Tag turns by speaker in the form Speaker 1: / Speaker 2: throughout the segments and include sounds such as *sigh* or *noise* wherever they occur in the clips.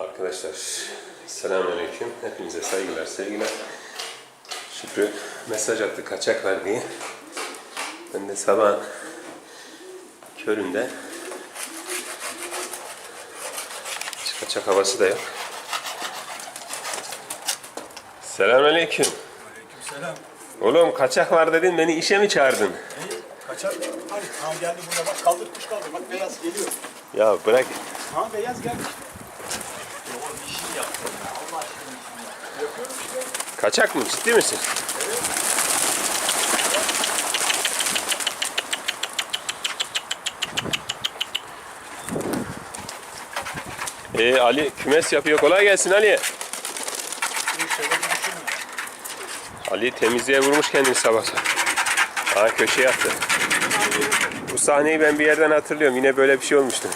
Speaker 1: Arkadaşlar selamünaleyküm. Hepinize saygılar, sevgiler. Şükrü mesaj attı kaçak var diye. Ben de sabah köründe hiç kaçak havası da yok. Selamünaleyküm.
Speaker 2: Selam.
Speaker 1: Oğlum kaçak var dedin beni işe mi çağırdın?
Speaker 2: Kaçar. Hadi. Ha geldi burada bak kaldırmış kaldı. Bak beyaz geliyor.
Speaker 1: Ya bırak.
Speaker 2: Ha beyaz gelmiş. Ya oğlum bir şey yaptım ya. Allah aşkına bir şey yap. Yapıyorum işte.
Speaker 1: Kaçak mı? Ciddi misin? Ee, Ali kümes yapıyor. Kolay gelsin Ali. Ali temizliğe vurmuş kendini sabah. Aa köşeye attı. Bu sahneyi ben bir yerden hatırlıyorum. Yine böyle bir şey olmuştu.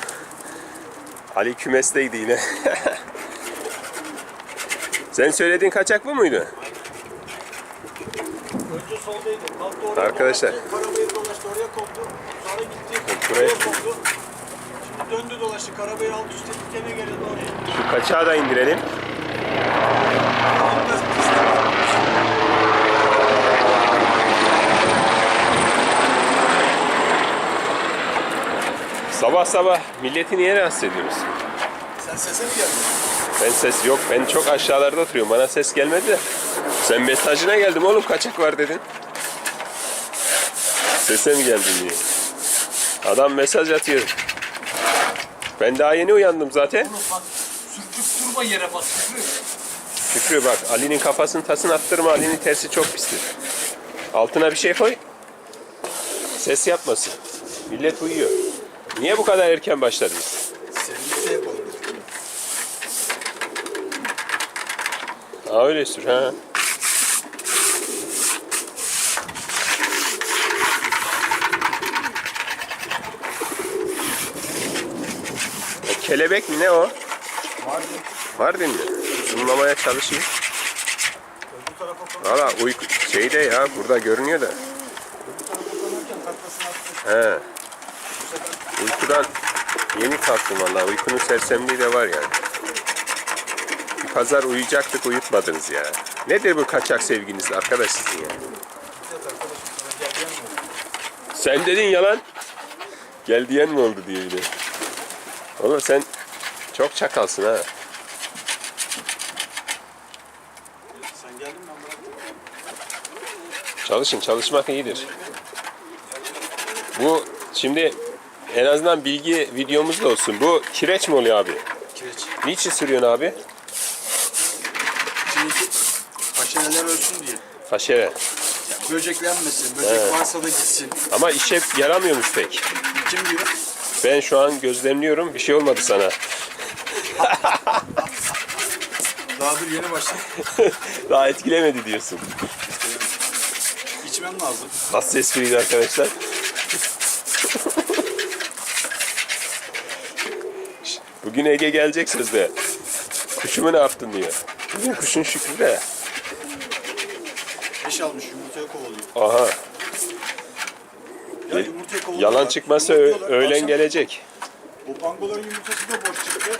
Speaker 1: Ali kümesteydi yine. *laughs* Sen söylediğin kaçak bu muydu?
Speaker 2: Önce soldaydı. Kalktı oraya.
Speaker 1: Arkadaşlar.
Speaker 2: dolaştı, Karabayır dolaştı oraya koptu. Sonra gitti.
Speaker 1: Buraya-
Speaker 2: koptu. Şimdi döndü dolaştı. Karabayır alt üst etti. Gene geldi oraya.
Speaker 1: Şu kaçağı da indirelim. Sabah sabah milleti niye rahatsız ediyoruz?
Speaker 2: Sen sese mi geldin?
Speaker 1: Ben ses yok. Ben çok aşağılarda oturuyorum. Bana ses gelmedi de. Sen mesajına geldim oğlum kaçak var dedin. Sese mi geldin diye. Adam mesaj atıyor. Ben daha yeni uyandım zaten.
Speaker 2: Oğlum bak. Durma yere bas. Şükrü.
Speaker 1: Şükrü bak Ali'nin kafasını tasını attırma. Ali'nin tersi çok pistir. Altına bir şey koy. Ses yapmasın. Millet uyuyor. Niye bu kadar erken başladınız?
Speaker 2: Senin şey yapalım. dedim.
Speaker 1: Ha öyle ha. O kelebek mi ne o? Var değil mi? Zoomlamaya çalışayım. Valla uyku şeyde ya burada görünüyor da. He. Uykudan yeni kalktım valla. Uykunun sersemliği de var yani. Pazar uyuyacaktık uyutmadınız ya. Nedir bu kaçak sevginiz arkadaş sizin ya? Sen dedin yalan. Gel diyen mi oldu diye yine. Oğlum sen çok çakalsın ha.
Speaker 2: Sen geldin ben bıraktım.
Speaker 1: Çalışın çalışmak iyidir. Bu şimdi en azından bilgi videomuz da olsun. Bu kireç mi oluyor abi?
Speaker 2: Kireç.
Speaker 1: Niçin sürüyorsun abi?
Speaker 2: Şimdi haşereler ölsün diye.
Speaker 1: Haşere.
Speaker 2: Ya böceklenmesin. Böcek varsa da gitsin.
Speaker 1: Ama işe yaramıyormuş pek.
Speaker 2: Kim diyor?
Speaker 1: Ben şu an gözlemliyorum. Bir şey olmadı sana.
Speaker 2: Daha dur yeni başladı. *laughs*
Speaker 1: Daha etkilemedi diyorsun.
Speaker 2: İçmem lazım.
Speaker 1: Nasıl espriydi arkadaşlar? Bugün Ege gelecek sözde. Kuşumu ne yaptın diyor. Bugün kuşun şükrü de.
Speaker 2: Eş almış yumurtaya kovalıyor.
Speaker 1: Aha.
Speaker 2: Ya yumurtaya kovalıyor.
Speaker 1: Yalan ö-
Speaker 2: Yumurtluyorlar.
Speaker 1: öğlen
Speaker 2: Akşam
Speaker 1: gelecek.
Speaker 2: O pangoların yumurtası da boş çıktı.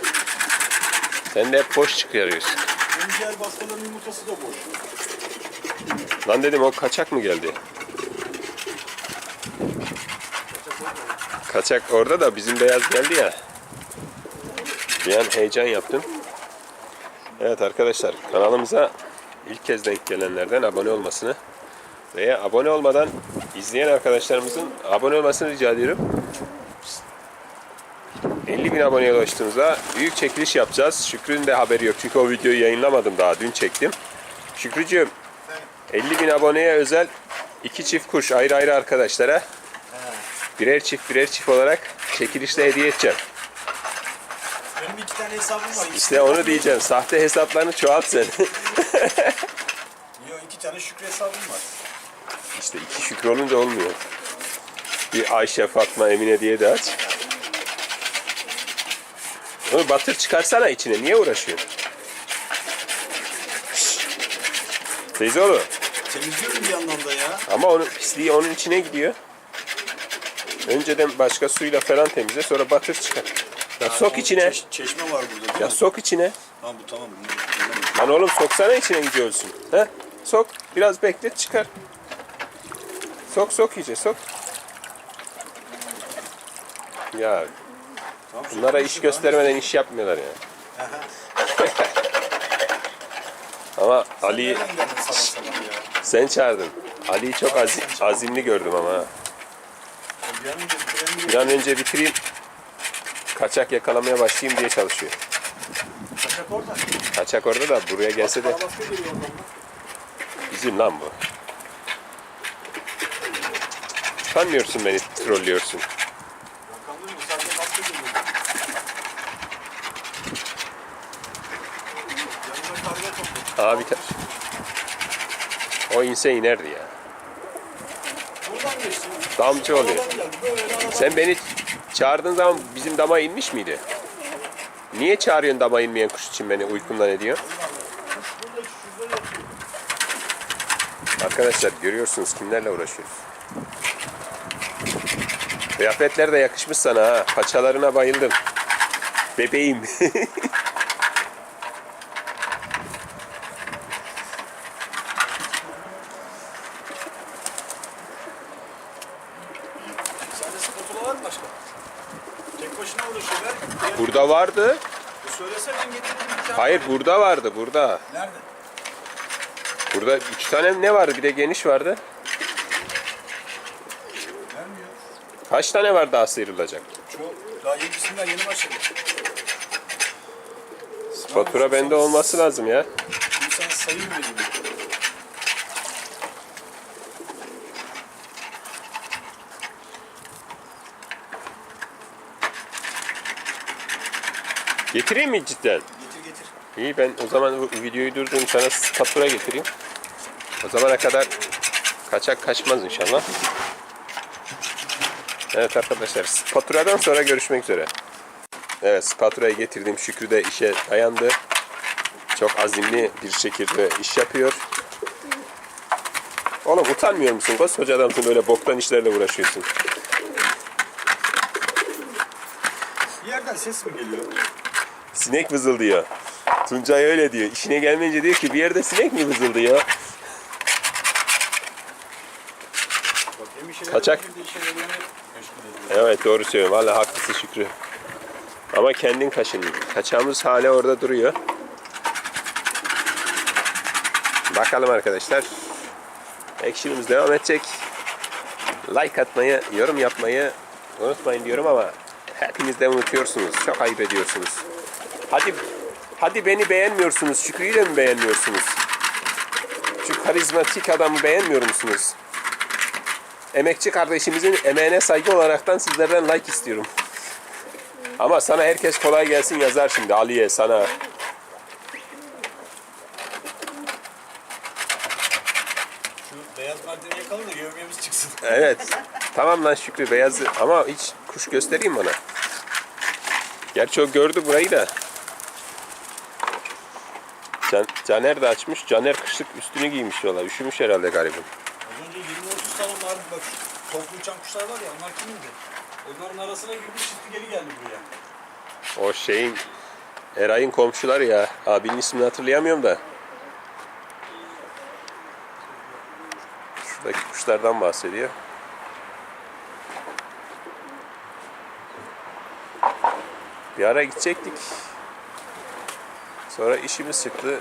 Speaker 1: Sen de hep boş çıkarıyorsun.
Speaker 2: Önce baskaların yumurtası da boş.
Speaker 1: Lan dedim o kaçak mı geldi? Kaçak orada da bizim beyaz geldi ya. Bir an heyecan yaptım. Evet arkadaşlar kanalımıza ilk kez denk gelenlerden abone olmasını veya abone olmadan izleyen arkadaşlarımızın abone olmasını rica ediyorum. 50 bin aboneye ulaştığımızda büyük çekiliş yapacağız. Şükrü'nün de haberi yok çünkü o videoyu yayınlamadım daha dün çektim. Şükrücüğüm 50 bin aboneye özel iki çift kuş ayrı ayrı arkadaşlara birer çift birer çift olarak çekilişle hediye edeceğim.
Speaker 2: Benim iki tane hesabım var.
Speaker 1: İşte onu diyeceğim. Sahte hesaplarını çoğalt sen. *laughs*
Speaker 2: Tane Şükrü hesabım var.
Speaker 1: işte iki şükür olunca olmuyor. Bir Ayşe, Fatma, Emine diye de aç. Onu batır çıkarsana içine. Niye uğraşıyorsun? Teyze oğlu.
Speaker 2: Temizliyorum bir yandan da ya.
Speaker 1: Ama onun pisliği onun içine gidiyor. Önceden başka suyla falan temizle sonra batır çıkar. Ya
Speaker 2: Ha,
Speaker 1: sok
Speaker 2: o
Speaker 1: içine.
Speaker 2: çeş- çeşme var burada değil
Speaker 1: Ya
Speaker 2: mi?
Speaker 1: sok içine.
Speaker 2: Tamam bu tamam. Bunu-
Speaker 1: Lan oğlum soksana içine gidiyorsun. He? Sok. Biraz beklet çıkar. Sok sok iyice sok. Ya
Speaker 2: Tamam,
Speaker 1: bunlara iş göstermeden iş yapmıyorlar ya. *laughs* ama Ali
Speaker 2: nereden geldin sabah sabah ya?
Speaker 1: sen çağırdın. Ali'yi çok azim, azimli gördüm ama. ha.
Speaker 2: Bir an önce bitirelim
Speaker 1: Bir
Speaker 2: diye.
Speaker 1: an önce bitireyim. Kaçak yakalamaya başlayayım diye çalışıyor.
Speaker 2: Kaçak orada.
Speaker 1: Kaçak orada da buraya gelse de
Speaker 2: Arabası geliyor oradan.
Speaker 1: Bizim lan bu. Sanmıyorsun beni trollüyorsun. Abi o inse inerdi ya. Damcı oluyor. Sen beni çağırdığın zaman bizim dama inmiş miydi? Niye çağırıyorsun dama inmeyen kuş için beni uykumdan ediyor? Arkadaşlar görüyorsunuz kimlerle uğraşıyoruz. Kıyafetler de yakışmış sana ha. Paçalarına bayıldım. Bebeğim. *laughs* Burada vardı.
Speaker 2: E Söylesene getirdim bir kağıt.
Speaker 1: Hayır burada vardı burada.
Speaker 2: Nerede?
Speaker 1: Burada iki tane ne vardı? Bir de geniş vardı. Kaç tane var daha sıyrılacak?
Speaker 2: Çok. Daha yedisinden yeni başladı.
Speaker 1: Fatura bende olması lazım ya.
Speaker 2: İnsan sayı mı veriyor?
Speaker 1: Getireyim mi cidden?
Speaker 2: Getir getir.
Speaker 1: İyi ben o zaman bu videoyu durdurayım sana fatura getireyim. O zamana kadar kaçak kaçmaz inşallah. Evet arkadaşlar faturadan sonra görüşmek üzere. Evet faturayı getirdim. Şükrü de işe dayandı. Çok azimli bir şekilde iş yapıyor. Oğlum utanmıyor musun? Koskoca adamsın böyle boktan işlerle uğraşıyorsun.
Speaker 2: Bir yerden ses mi geliyor?
Speaker 1: Sinek vızıldıyor. Tuncay öyle diyor. İşine gelmeyince diyor ki bir yerde sinek mi vızıldıyor?
Speaker 2: Bak hem işe
Speaker 1: Kaçak. Evet doğru söylüyorum. Valla haklısın Şükrü. Ama kendin kaşın. Kaçağımız hala orada duruyor. Bakalım arkadaşlar. Action'ımız devam edecek. Like atmayı, yorum yapmayı unutmayın diyorum ama hepiniz de unutuyorsunuz. Çok ayıp ediyorsunuz. Hadi hadi beni beğenmiyorsunuz. Şükrü'yü de mi beğenmiyorsunuz? Şu karizmatik adamı beğenmiyor musunuz? Emekçi kardeşimizin emeğine saygı olaraktan sizlerden like istiyorum. Ama sana herkes kolay gelsin yazar şimdi Ali'ye sana.
Speaker 2: Şu beyaz merdiveni yakalım da yövmiyemiz çıksın. *laughs*
Speaker 1: Evet. Tamam lan Şükrü beyazı ama hiç kuş göstereyim bana. Gerçi o gördü burayı da. Can, Caner de açmış. Caner kışlık üstünü giymiş valla. Üşümüş herhalde garibim.
Speaker 2: Az önce 20-30 tane vardı bak. Toplu uçan kuşlar var ya onlar kimindi? Onların arasına girdi çıktı geri geldi buraya.
Speaker 1: O şeyin Eray'ın komşuları ya. Abinin ismini hatırlayamıyorum da. Şuradaki kuşlardan bahsediyor. Bir ara gidecektik. Sonra işimiz çıktı.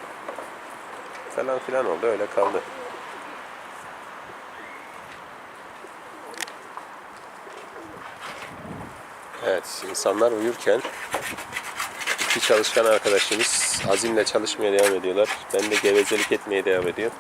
Speaker 1: Falan filan oldu öyle kaldı. Evet insanlar uyurken İki çalışkan arkadaşımız azimle çalışmaya devam ediyorlar. Ben de gevezelik etmeye devam ediyorum.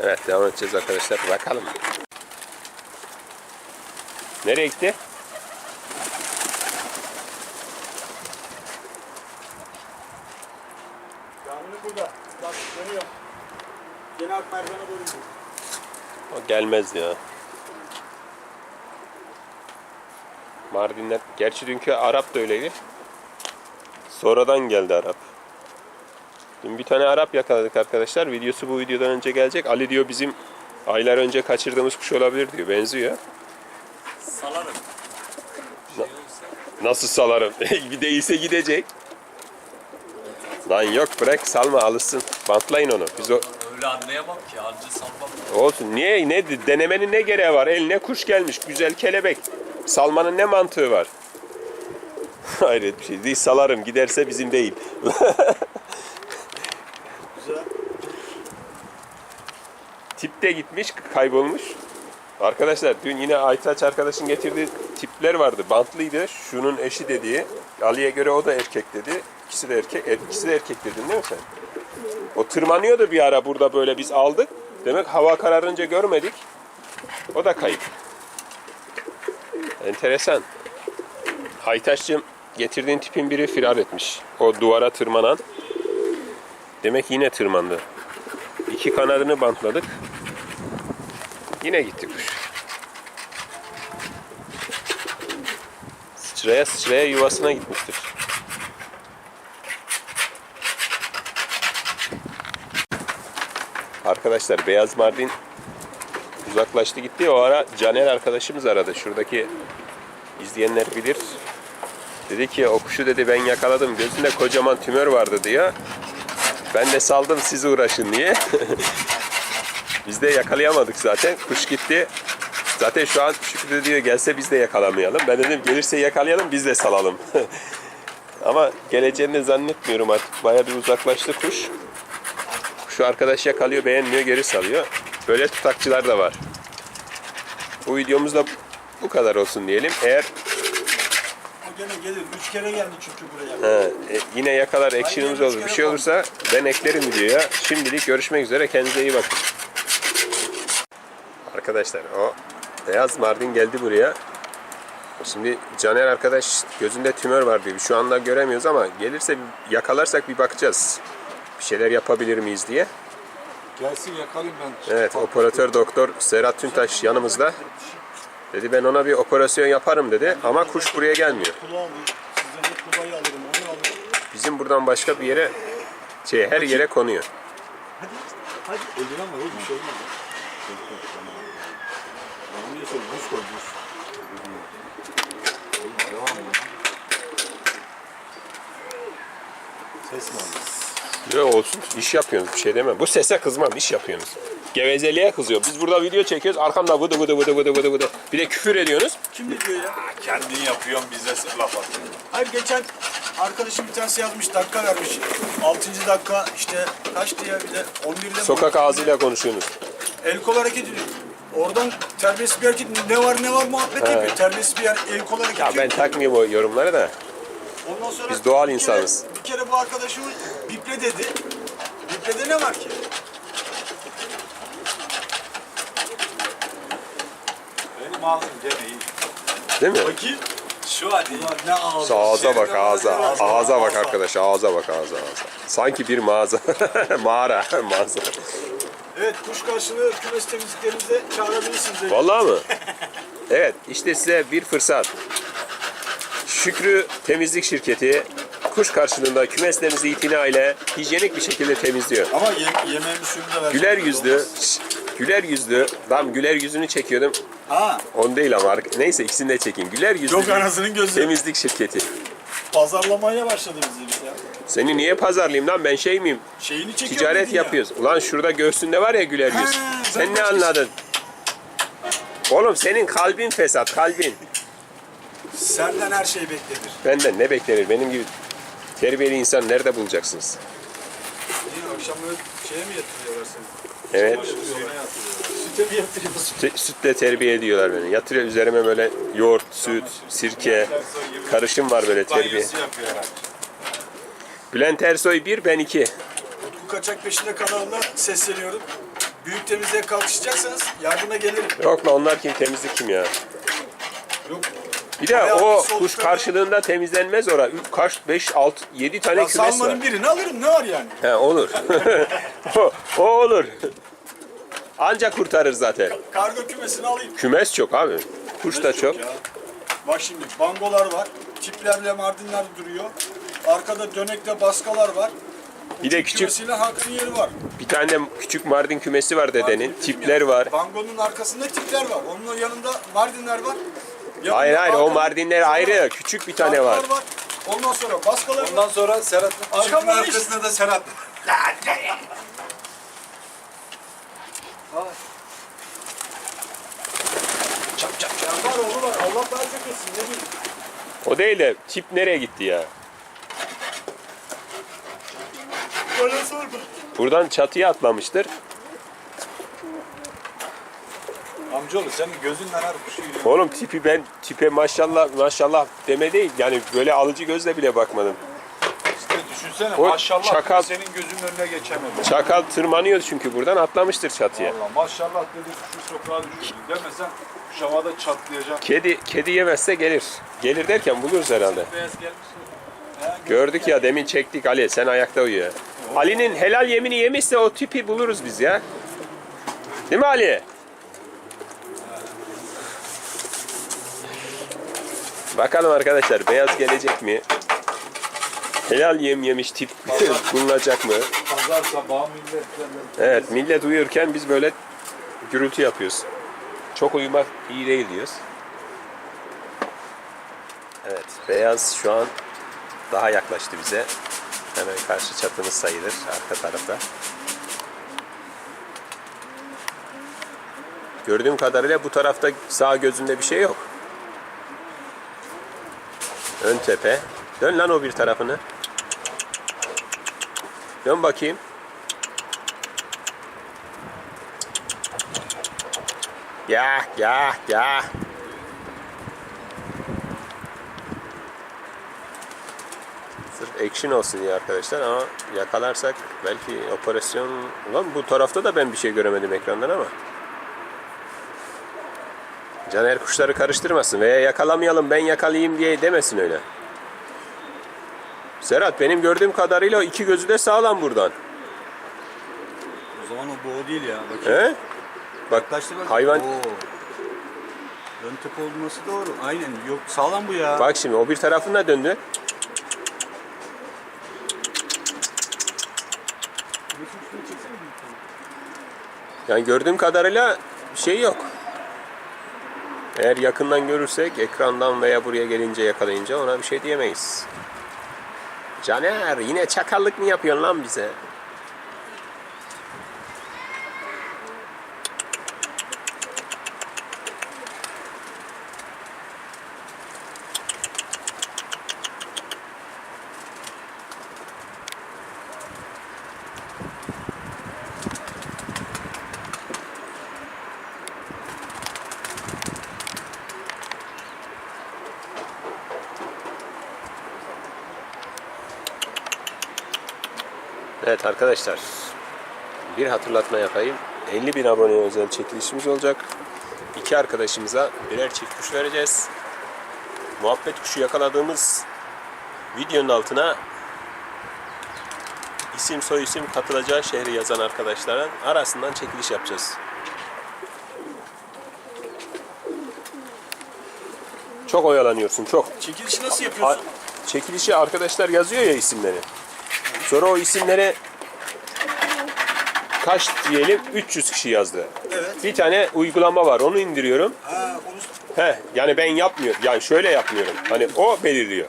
Speaker 1: Evet devam edeceğiz arkadaşlar. Bakalım. Nereye gitti?
Speaker 2: Kamil'i burada. Bak dönüyor. Yeni ak merdivene doğru gidiyor.
Speaker 1: O gelmez ya. Mardinler. Gerçi dünkü Arap da öyleydi. Sonradan geldi Arap. Dün bir tane Arap yakaladık arkadaşlar. Videosu bu videodan önce gelecek. Ali diyor bizim aylar önce kaçırdığımız kuş olabilir diyor. Benziyor.
Speaker 3: Salarım. Olursa.
Speaker 1: Nasıl salarım? *laughs* bir değilse gidecek. Lan yok bırak salma alışsın. Bantlayın onu. Biz o
Speaker 3: Öyle anlayamam ki. Anca sanmam.
Speaker 1: olsun. Niye ne denemenin ne gereği var? Eline kuş gelmiş. Güzel kelebek. Salmanın ne mantığı var? *laughs* Hayret bir şey değil. Salarım. Giderse bizim değil. *laughs*
Speaker 2: Güzel.
Speaker 1: Tip de gitmiş, kaybolmuş. Arkadaşlar dün yine Aytaç arkadaşın getirdiği tipler vardı. Bantlıydı. Şunun eşi dediği. Ali'ye göre o da erkek dedi. İkisi de erkek. Evet, ikisi de erkek dedin değil mi sen? O tırmanıyordu bir ara burada böyle biz aldık. Demek hava kararınca görmedik. O da kayıp. Enteresan. Aytaç'cığım getirdiğin tipin biri firar etmiş. O duvara tırmanan. Demek yine tırmandı. İki kanadını bantladık. Yine gitti kuş. Sıçraya sıçraya yuvasına gitmiştir. Arkadaşlar Beyaz Mardin uzaklaştı gitti. O ara Caner arkadaşımız aradı. Şuradaki izleyenler bilir. Dedi ki o kuşu dedi ben yakaladım. Gözünde kocaman tümör vardı diye. Ben de saldım siz uğraşın diye. *laughs* Biz de yakalayamadık zaten. Kuş gitti. Zaten şu an Şükrü diyor gelse biz de yakalamayalım. Ben dedim gelirse yakalayalım biz de salalım. *laughs* Ama geleceğini zannetmiyorum artık. Baya bir uzaklaştı kuş. Şu arkadaş yakalıyor beğenmiyor geri salıyor. Böyle tutakçılar da var. Bu videomuz da bu kadar olsun diyelim. Eğer
Speaker 2: O gene gelir. Üç kere geldi çünkü buraya.
Speaker 1: Ha, e, yine yakalar ekşinimiz olur. Bir şey olursa ben eklerim videoya. Şimdilik görüşmek üzere. Kendinize iyi bakın. Arkadaşlar o beyaz mardin geldi buraya. Şimdi Caner arkadaş gözünde tümör var diyor. Şu anda göremiyoruz ama gelirse bir yakalarsak bir bakacağız. Bir şeyler yapabilir miyiz diye.
Speaker 2: Gelsin yakalayayım ben.
Speaker 1: Evet operatör doktor Serhat Tüntaş yanımızda. Dedi ben ona bir operasyon yaparım dedi ama kuş buraya gelmiyor. Bizim buradan başka bir yere şey her yere konuyor.
Speaker 2: Hadi. Hadi. Eldiven var oğlum. Bir şey olmaz. Ben niye söyleyeyim? Buz koy buz. Oğlum devam ya. Ses mi aldın?
Speaker 1: Yok olsun iş yapıyorsunuz bir şey demem. Bu sese kızmam iş yapıyorsunuz. Gevezeliğe kızıyor. Biz burada video çekiyoruz arkamda vıdı vıdı vıdı vıdı vıdı vıdı. Bir de küfür ediyorsunuz.
Speaker 2: Kim diyor ya?
Speaker 4: Kendin yapıyorsun bize laf atıyorsun.
Speaker 2: Hayır geçen arkadaşım bir tanesi yazmış dakika vermiş. 6. dakika işte kaçtı ya bir de 11'de mi?
Speaker 1: Sokak ağzıyla konuşuyorsunuz.
Speaker 2: El kol hareket ediyor. Oradan terbiyesiz bir hareket ne var ne var muhabbet yapıyor. Terbiyesiz bir yer, el kol hareket
Speaker 1: Ya ben takmıyorum o yorumları da.
Speaker 2: Ondan sonra
Speaker 1: biz doğal
Speaker 2: bir
Speaker 1: insanız.
Speaker 2: Kere, bir kere bu arkadaşımı biple dedi. Biple ne var ki?
Speaker 4: Benim ağzım gene iyi.
Speaker 1: Değil mi?
Speaker 2: Bakayım.
Speaker 4: Şu hadi.
Speaker 2: Ulan ne ağzı.
Speaker 1: Ağza bak ağza. Ağza bak arkadaş ağza bak ağza ağza. Sanki bir mağaza. *laughs* Mağara mağaza.
Speaker 2: Evet kuş karşılığı kümes temizliklerinize çağırabilirsiniz.
Speaker 1: Vallahi mı? Evet işte size bir fırsat. Şükrü Temizlik Şirketi kuş karşılığında kümeslerinizi itina ile hijyenik bir şekilde temizliyor.
Speaker 2: Ama ye yemeğimi suyumu da.
Speaker 1: Güler yüzlü, şş, güler yüzlü, tam güler yüzünü çekiyordum.
Speaker 2: Ha.
Speaker 1: On değil ama neyse ikisini de çekeyim. Güler yüzlü
Speaker 2: Yok anasının gözü.
Speaker 1: temizlik şirketi.
Speaker 2: Pazarlamaya başladı bizi biz ya.
Speaker 1: Seni niye pazarlayayım lan ben şey miyim?
Speaker 2: Şeyini çekiyor
Speaker 1: Ticaret
Speaker 2: dedin ya.
Speaker 1: yapıyoruz. Ulan şurada göğsünde var ya güler yüz.
Speaker 2: Ha,
Speaker 1: Sen ne anladın? Oğlum senin kalbin fesat, kalbin.
Speaker 2: Senden her şey beklenir.
Speaker 1: Benden ne beklenir? Benim gibi terbiyeli insan nerede bulacaksınız?
Speaker 2: Niye akşamları şeye mi yatırıyorlar seni?
Speaker 1: Evet.
Speaker 2: Suyuna yatırıyorlar. Süte mi yatırıyorlar?
Speaker 1: Süt- Sütle terbiye ediyorlar beni. Yatırıyor üzerime böyle yoğurt, süt, sirke, karışım var böyle terbiye.
Speaker 4: Banyosu.
Speaker 1: Bülent Ersoy 1, ben 2.
Speaker 2: Utku Kaçak Peşinde kanalına sesleniyorum. Büyük temizliğe kalkışacaksanız yardıma gelirim.
Speaker 1: Yok lan onlar kim temizlik kim ya? Bir de
Speaker 2: Bayağı
Speaker 1: o kuş karşılığında temizlenmez ora. Üç, kaç, 5, 6, 7 tane
Speaker 2: Ben
Speaker 1: kümes var.
Speaker 2: salmanın birini alırım ne var yani?
Speaker 1: He olur. *laughs* o, o olur. Ancak kurtarır zaten.
Speaker 2: Kargo kümesini alayım.
Speaker 1: Kümes çok abi. Kuş da çok.
Speaker 2: Ya. Bak şimdi bangolar var. Tiplerle mardinler duruyor. Arkada dönekte baskalar var.
Speaker 1: Bir de
Speaker 2: Uçuk
Speaker 1: küçük-
Speaker 2: kümesiyle Hakkı'nın yeri var.
Speaker 1: Bir tane küçük Mardin kümesi var dedenin.
Speaker 2: Dedim
Speaker 1: Tipler
Speaker 2: ya,
Speaker 1: var.
Speaker 2: Bangonun arkasında tipler var. Onun yanında mardinler var. Yanında
Speaker 1: Hayır hayır o Mardinler ayrı. Küçük bir tane var.
Speaker 2: Bangolar Ondan sonra baskalar var.
Speaker 4: Ondan sonra Serhat'ın
Speaker 2: Arkamdan hiç-
Speaker 4: arkasında da Serhat.
Speaker 2: Çap çap çap. Var oğlu var. Allah daha çok etsin. Ne bileyim.
Speaker 1: O değil de tip nereye gitti ya?
Speaker 2: Sorma.
Speaker 1: Buradan çatıya atlamıştır.
Speaker 4: Amcaoğlu senin gözünden her kuşu yürüyor.
Speaker 1: Oğlum tipi ben tipe maşallah maşallah deme değil. Yani böyle alıcı gözle bile bakmadım.
Speaker 4: İşte düşünsene
Speaker 1: O
Speaker 4: maşallah
Speaker 1: çakal-
Speaker 4: senin gözünün önüne geçemedi.
Speaker 1: Çakal tırmanıyor çünkü buradan atlamıştır çatıya.
Speaker 4: Valla maşallah dedi kuşu sokağa düşürdü. Demesen kuş havada çatlayacak.
Speaker 1: Kedi kedi yemezse gelir. Gelir derken buluruz herhalde.
Speaker 3: Beyaz gelmiş.
Speaker 1: Gördük ya demin çektik Ali sen ayakta uyu ya. Ali'nin helal yemini yemişse o tipi buluruz biz ya. Değil mi Ali? Bakalım arkadaşlar beyaz gelecek mi? Helal yem yemiş tip bulunacak mı?
Speaker 4: Pazar sabahı milletlerle.
Speaker 1: Evet millet uyurken biz böyle gürültü yapıyoruz. Çok uyumak iyi değil diyoruz. Evet beyaz şu an daha yaklaştı bize. Hemen karşı çatımız sayılır arka tarafta. Gördüğüm kadarıyla bu tarafta sağ gözünde bir şey yok. Ön tepe. Dön lan o bir tarafını. Dön bakayım. Ya ya ya. Sırf action olsun diye arkadaşlar ama yakalarsak belki operasyon... Ulan bu tarafta da ben bir şey göremedim ekrandan ama. Caner kuşları karıştırmasın veya yakalamayalım ben yakalayayım diye demesin öyle. Serhat benim gördüğüm kadarıyla iki gözü de sağlam buradan.
Speaker 2: O zaman o boğ değil ya. Bakayım.
Speaker 1: He? Bak
Speaker 2: Yaklaştı bak.
Speaker 1: hayvan
Speaker 2: Oo. Ön tepe olması doğru. Aynen. Yok sağlam bu ya.
Speaker 1: bak şimdi o bir tarafına döndü. Yani gördüğüm kadarıyla şey yok. Eğer yakından görürsek ekrandan veya buraya gelince yakalayınca ona bir şey diyemeyiz. Caner yine çakallık mı yapıyorsun lan bize? Evet arkadaşlar bir hatırlatma yapayım. 50 bin aboneye özel çekilişimiz olacak. İki arkadaşımıza birer çift kuş vereceğiz. Muhabbet kuşu yakaladığımız videonun altına isim soy isim katılacağı şehri yazan arkadaşların arasından çekiliş yapacağız. Çok oyalanıyorsun çok.
Speaker 2: Çekilişi nasıl
Speaker 1: A-
Speaker 2: yapıyorsun?
Speaker 1: çekilişi arkadaşlar yazıyor ya isimleri. Sonra o isimlere kaç diyelim 300 kişi yazdı.
Speaker 2: Evet.
Speaker 1: Bir tane uygulama var onu indiriyorum.
Speaker 2: Ha, onu
Speaker 1: He, yani ben yapmıyorum. Yani şöyle yapmıyorum. Hani o belirliyor.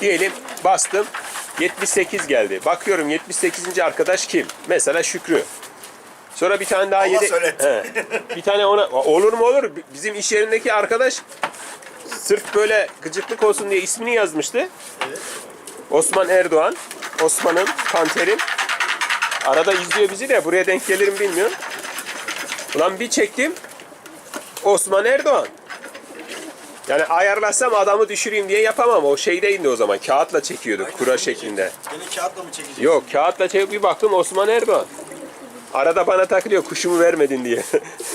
Speaker 1: Diyelim bastım 78 geldi. Bakıyorum 78. arkadaş kim? Mesela Şükrü. Sonra bir tane daha yedi. He. Bir tane ona olur mu olur? Bizim iş yerindeki arkadaş sırf böyle gıcıklık olsun diye ismini yazmıştı. Osman Erdoğan. Osman'ın, Panter'in. Arada izliyor bizi de buraya denk gelirim bilmiyorum. Ulan bir çektim. Osman Erdoğan. Yani ayarlasam adamı düşüreyim diye yapamam. O şeydeydi o zaman. Kağıtla çekiyorduk kura şeklinde.
Speaker 2: Beni kağıtla mı çekeceksin?
Speaker 1: Yok kağıtla çekip bir baktım Osman Erdoğan. Arada bana takılıyor kuşumu vermedin diye.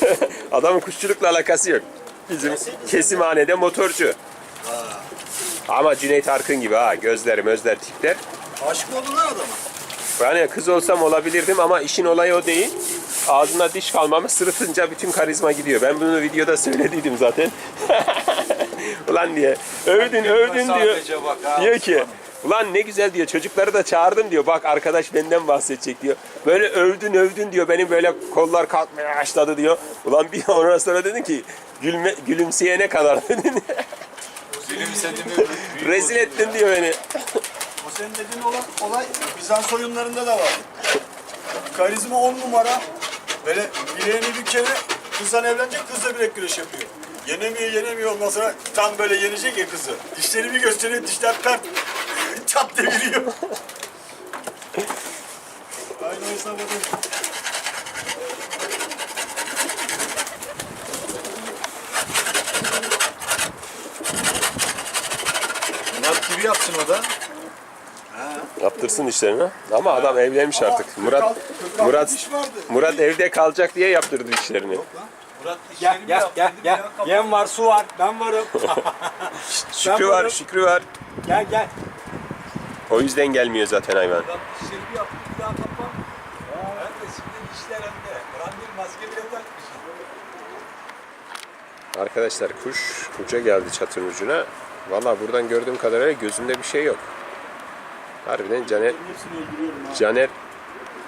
Speaker 1: *laughs* Adamın kuşçulukla alakası yok. Bizim kesimhanede motorcu. Ama Cüneyt Arkın gibi ha gözler gözler tipler.
Speaker 2: Aşık oldun lan adama?
Speaker 1: Yani kız olsam olabilirdim ama işin olayı o değil. Ağzına diş kalmamış sırıtınca bütün karizma gidiyor. Ben bunu videoda söylediydim zaten. *laughs* Ulan diye. Övdün övdün diyor.
Speaker 4: Sadece bak ha.
Speaker 1: Diyor ki ulan ne güzel diyor çocukları da çağırdım diyor. Bak arkadaş benden bahsedecek diyor. Böyle övdün övdün diyor. Benim böyle kollar kalkmaya başladı diyor. Ulan bir *laughs* ondan sonra dedin ki gülme, gülümseyene kadar *laughs* dedin.
Speaker 4: Gülümsediğimi
Speaker 1: Rezil ettin diyor beni.
Speaker 2: Senin dediğin olan olay Bizans oyunlarında da var. Karizma on numara. Böyle bileğini bir kere kızdan evlenecek kızla bilek güreş yapıyor. Yenemiyor yenemiyor ondan sonra tam böyle yenecek ya kızı. Dişleri bir gösteriyor dişler pert. *laughs* Çat deviriyor. Aynı da-
Speaker 3: Murat gibi yapsın o da.
Speaker 1: Yaptırsın işlerini. Ama adam evlenmiş artık. Murat Murat. Murat evde kalacak diye yaptırdı işlerini.
Speaker 3: Murat
Speaker 2: Gel
Speaker 3: işlerini
Speaker 2: gel
Speaker 3: yaptı,
Speaker 2: gel gel. Yem var su var ben varım. *laughs*
Speaker 1: Şükrü var,
Speaker 2: varım.
Speaker 1: Şükrü var.
Speaker 2: gel gel.
Speaker 1: O yüzden gelmiyor zaten hayvan.
Speaker 3: Murat işlerini yaptı bir daha kapat. Hem de şimdi dişler hem de. Brandil maske bile takmış.
Speaker 1: Arkadaşlar kuş uca geldi çatının ucuna. Valla buradan gördüğüm kadarıyla gözünde bir şey yok. Harbiden Caner. Caner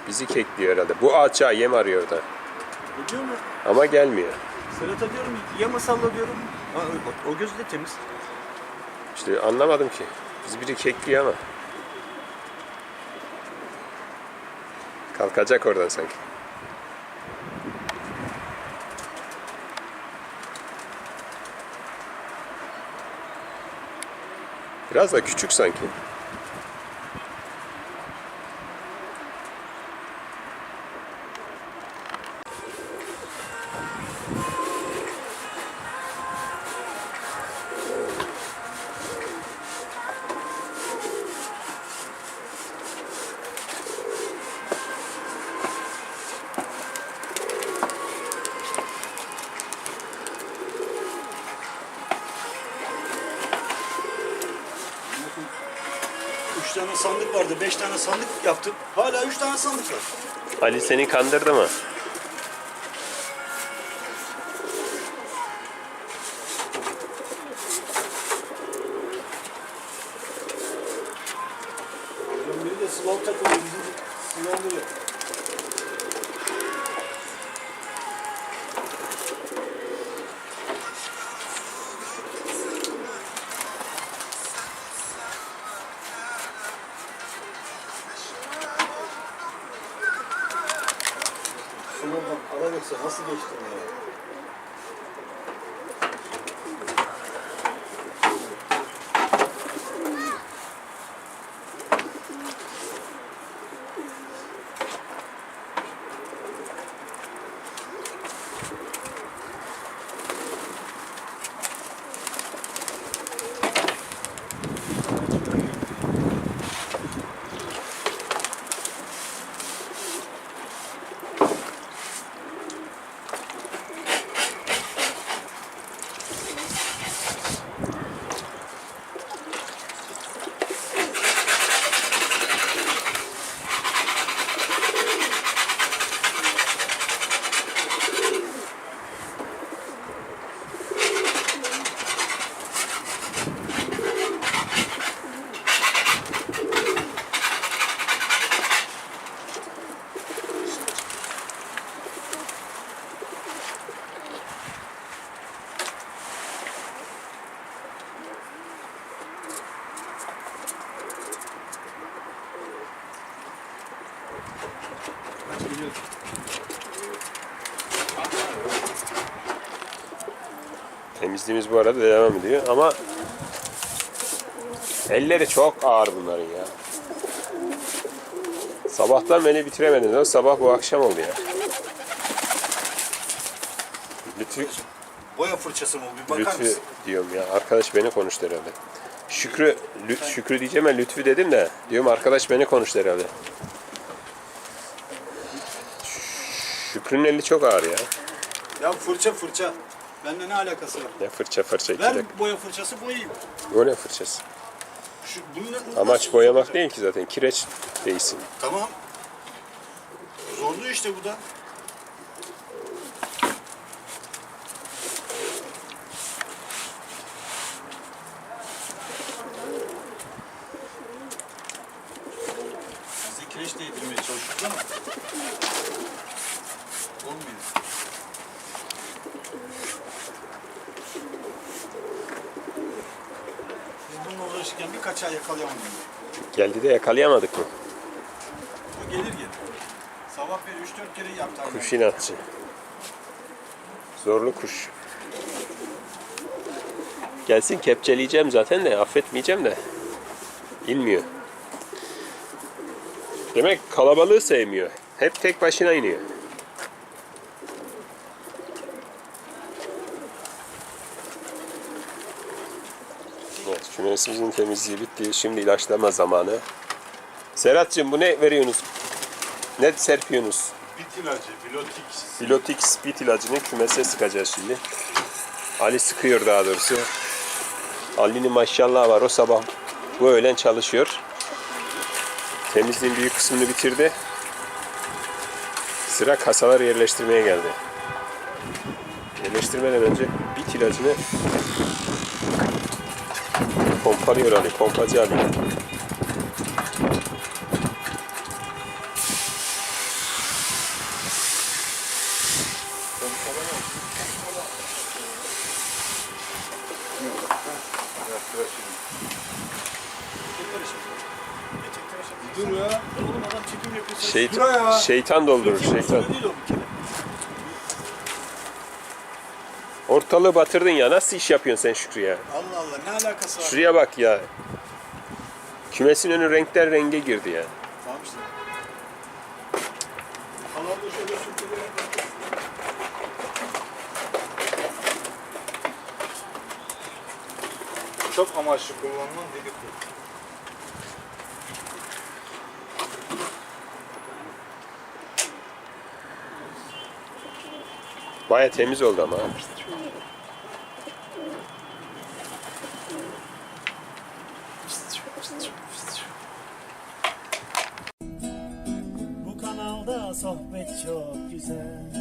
Speaker 1: bizi kekliyor herhalde. Bu ağaça yem arıyor da.
Speaker 2: Ediyor mu?
Speaker 1: Ama gelmiyor.
Speaker 2: Serhat'a diyorum yama salla diyorum. Ha, o, o gözü de temiz.
Speaker 1: İşte anlamadım ki. Biz biri kekliyor ama. Kalkacak oradan sanki. Biraz da küçük sanki.
Speaker 2: Yaptım. Hala üç tane sandık var.
Speaker 1: Ali seni kandırdı mı?
Speaker 2: Biri de slav takılıyor. Bizim slavları. Şuna
Speaker 1: Temizliğimiz bu arada devam ediyor ama elleri çok ağır bunların ya. Sabahtan beni bitiremediniz. Sabah bu akşam oldu ya. Lütfü,
Speaker 2: Boya fırçası mı? Bir bakar
Speaker 1: Lütfü
Speaker 2: mısın?
Speaker 1: diyorum ya. Arkadaş beni konuştu herhalde. Şükrü, Lü- Şükrü diyeceğim ben Lütfü dedim de. Diyorum arkadaş beni konuştu herhalde. Şükrü'nün eli çok ağır ya.
Speaker 2: Ya fırça fırça. Benimle ne alakası var?
Speaker 1: Ne fırça fırça iki
Speaker 2: Ver
Speaker 1: dakika.
Speaker 2: boya fırçası boyayayım.
Speaker 1: Boya fırçası.
Speaker 2: Şu, bunu ne-
Speaker 1: Amaç
Speaker 2: nasıl
Speaker 1: boyamak
Speaker 2: olacak?
Speaker 1: değil ki zaten. Kireç değsin.
Speaker 2: Tamam. Zorlu işte bu da. Bize kireç değdirmeye çalışıyoruz ama olmuyor. Ay yakalayamadım.
Speaker 1: Geldi de yakalayamadık mı?
Speaker 2: Bu gelir gelir. Sabah bir 3-4 kere yaptı.
Speaker 1: Kuş inatçı. Zorlu kuş. Gelsin kepçeleyeceğim zaten de affetmeyeceğim de. İnmiyor. Demek kalabalığı sevmiyor. Hep tek başına iniyor. Kümesimizin temizliği bitti. Şimdi ilaçlama zamanı. Serhat'cığım bu ne veriyorsunuz? Ne serpiyorsunuz?
Speaker 4: Bit ilacı, Bilotix.
Speaker 1: Filotix bit ilacını kümese sıkacağız şimdi. Ali sıkıyor daha doğrusu. Ali'nin maşallah var o sabah bu öğlen çalışıyor. Temizliğin büyük kısmını bitirdi. Sıra kasalar yerleştirmeye geldi. Yerleştirmeden önce bit ilacını pompalıyor Ali, pompacı Ali.
Speaker 4: Dur ya.
Speaker 2: Oğlum adam çekim yapıyor. sen-
Speaker 1: Şeyt,
Speaker 4: Buraya.
Speaker 1: şeytan doldurur, şeytan.
Speaker 2: usulü değil o bir kere.
Speaker 1: Ortalığı batırdın ya. Nasıl iş yapıyorsun sen Şükrü ya?
Speaker 2: Allah Allah ne alakası var?
Speaker 1: Şuraya bak ya. Kümesin önü renkler renge girdi ya.
Speaker 2: Tamam işte. Şöyle.
Speaker 4: Çok amaçlı kullanılan bu.
Speaker 1: Baya temiz oldu ama.
Speaker 5: Bu kanalda sohbet çok güzel.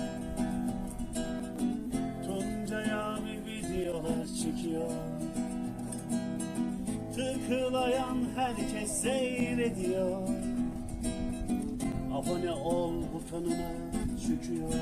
Speaker 5: Tuncay abi videolar çekiyor. Tıklayan herkes seyrediyor. Abone ol butonuna çıkıyor